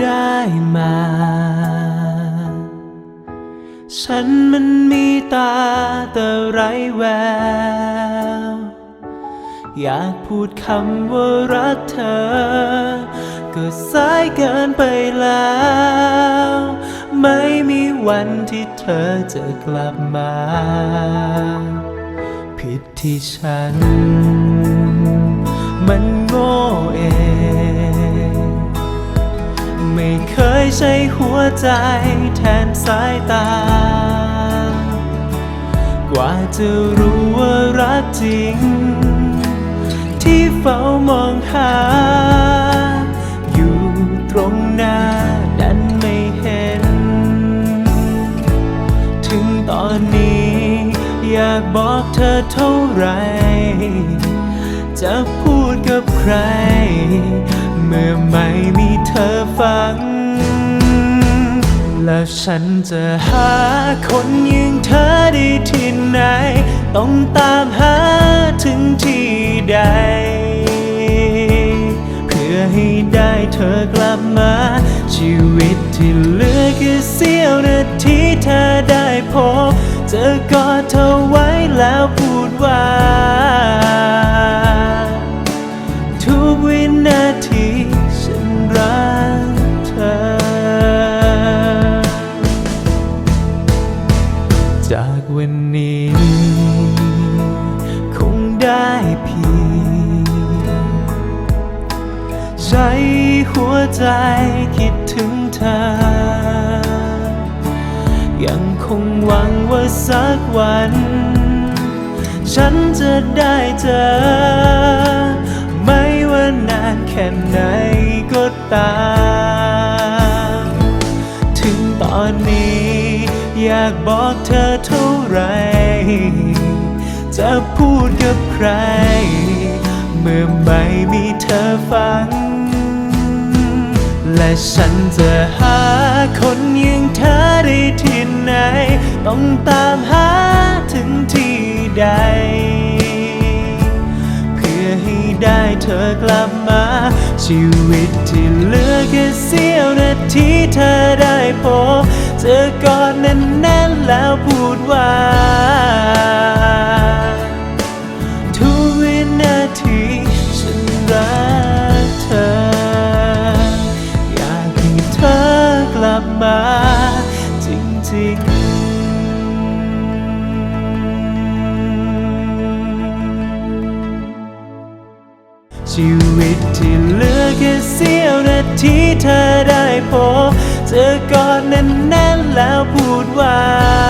ได้มา ฉันมันมีตาแต่ไรแวว อยากพูดคำว่ารักเธอ ก็สายเกินไปแล้ว ไม่มีวันที่เธอจะกลับมา ผิดที่ฉัน มันโง่เอง ใช้หัวใจแทนสายตา กว่าจะรู้ว่ารักจริง ที่เฝ้ามองหา อยู่ตรงหน้าดันไม่เห็น ถึงตอนนี้ อยากบอกเธอเท่าไหรจะพูดกับใคร เมื่อไม่มี แล้วฉันจะหาคนย่งเธอได้ที่ไหน ต้องตามหาถึงที่ใด เพื่อให้ได้เธอกลับมา ชีวิตที่เหลือแค่เสี้ยวนาทีเธอได้พบจะกอดเธอ ได้เพียงใช้หัวใจคิดถึงเธอ ยังคงหวังว่าสักวัน ฉันจะได้เจอ ไม่ว่านานแค่ไหนก็ตามถึงตอนนี้อยากบอกเธอเท่าไร จะพูดกับใคร เมื่อไม่มีเธอฟัง และฉันจะหาคนอย่างเธอได้ที่ไหน ต้องตามหาถึงที่ใด เพื่อให้ได้เธอกลับมา ชีวิตที่เหลือแค่เสี้ยวนาทีเธอได้พบเจอกอดแน่นๆแล้วพูดว่า ชีวิตที่เหลือแค่เสี้ยวนาทีเธอได้พบเจอกอดแน่นๆแล้วพูดว่า